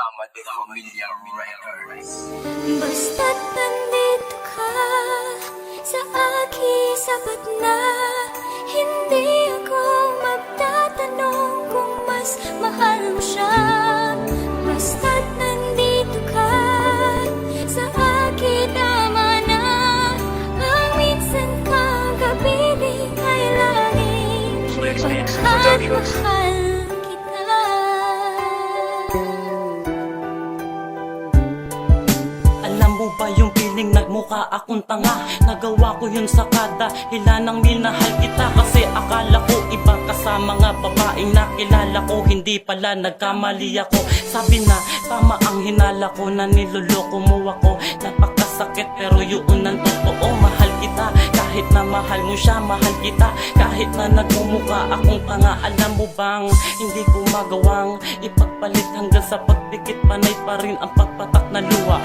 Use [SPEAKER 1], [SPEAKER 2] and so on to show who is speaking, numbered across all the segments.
[SPEAKER 1] Dama de Familia Records.
[SPEAKER 2] Basta't nandito ka Sa akin sapat na. Hindi ako magtatanong Kung mas mahal mo siya. Basta't nandito ka Sa akin tama na. Ang minsan kang kapiling ay langit At mahal
[SPEAKER 3] akong tanga. Nagawa ko yun sa kada hilanang minahal kita. Kasi akala ko iba ka sa mga babaeng nakilala ko. Hindi pala nagkamali ako. Sabi na tama ang hinala ko na niloloko mo ako. Napakasakit pero yun ang totoo. Mahal kita. Kahit na mahal mo siya Mahal kita. Kahit na nagmumukha akong tanga Alam mo bang hindi ko magawang Ipagpalit hanggang sa pagdikit Panay pa rin ang pagpatak na luha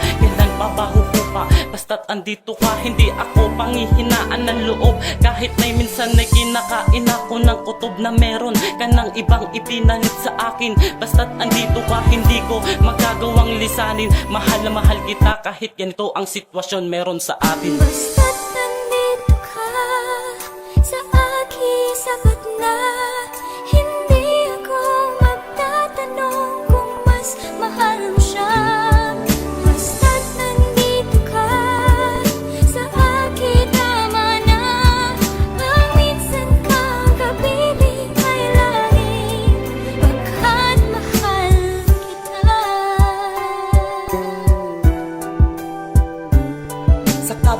[SPEAKER 3] Basta't andito ka Hindi ako panghihinaan ng loob. Kahit na minsan ay kinakain ako ng kutob na meron ka ng ibang ipinalit sa akin. Basta't andito ka Hindi ko magagawang lisanin. Mahal na mahal kita Kahit ganito ang sitwasyon meron sa atin.
[SPEAKER 2] Basta't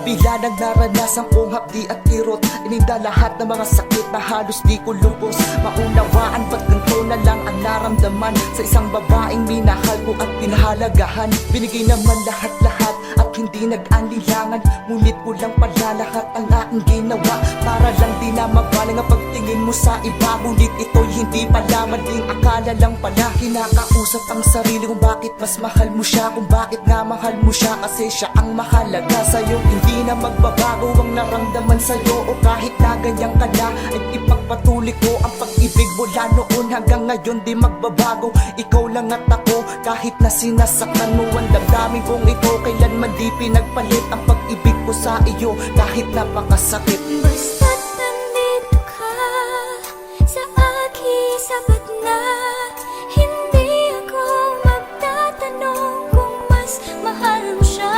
[SPEAKER 2] Sa
[SPEAKER 4] kabila ng naranasan kong hapdi at kirot. Ininda lahat ng mga sakit na halos di ko lubos. Maunawaan ba't ganito na lang ang naramdaman. Sa isang babaeng minahal ko at pinahalagahan Binigay naman lahat-lahat at hindi nag-anilangan Ngunit ko lang pala lahat ang aking ginawa. Para lang di na mabalang ang pagtingin mo sa iba. Ngunit ito'y hindi pala maling akala lang pala. Kinakausap ang sarili kung bakit mas mahal mo siya Kung bakit nga mahal mo siya. Kasi siya ang mahalaga sa'yo. Hindi na magbabago ang naramdaman sa'yo. O kahit na ganyan ka na ay ipagpatuloy ko Ang pag-ibig. Mula noon hanggang ngayon di magbabago. Ikaw lang at ako kahit na sinasaktan mo Ang damdamin kong ito kailanman di pinagpalit Ang pag-ibig ko sa iyo kahit napakasakit.
[SPEAKER 2] Basta't nandito ka Sa akin sapat na Hindi ako magtatanong Kung mas mahal mo siya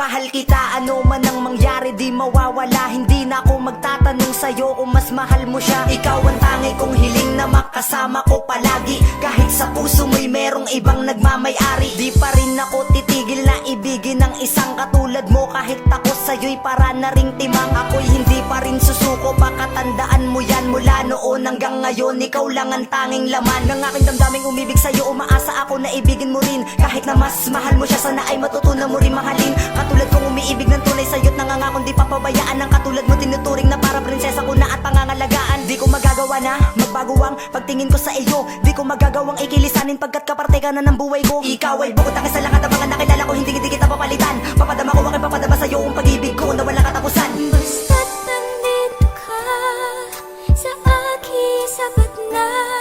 [SPEAKER 2] Mahal kita,
[SPEAKER 5] ano man ang mangyari di mawawala. Hindi na ako magtatanong sa'yo kung mas mahal mo siya. Ikaw ang tangi kong hiling na makasama ko palagi. Kahit sa puso mo'y merong ibang nagmamayari. Di pa rin ako titigil na ibigin ng isang katulad mo. Kahit ako sa'yo'y para na ring timang Ako'y hindi pa rin susuko. Pakatandaan mo yan mula noon hanggang ngayon. Ikaw lang ang tanging laman. Ng aking damdaming umibig sa'yo Umaasa ako na ibigin mo rin. Kahit na mas mahal mo siya Sana ay matutunan mo rin mahalin umiibig ng tunay sa'yo't nangangakon. Di papabayaan ang katulad mo. Tinuturing na para prinsesa ko na at pangangalagaan. Di ko magagawa na magbago ang pagtingin ko sa iyo. Di ko magagawang ikilisanin pagkat kaparte ka na ng buhay ko. Ikaw ay bukod akin sa lahat ang mga nakilala ko. Hindi hindi kita papalitan. Papadama ko aking papadama sa'yo ang pag-ibig ko na wala katapusan.
[SPEAKER 2] Basta't nandito ka sa akin sapat na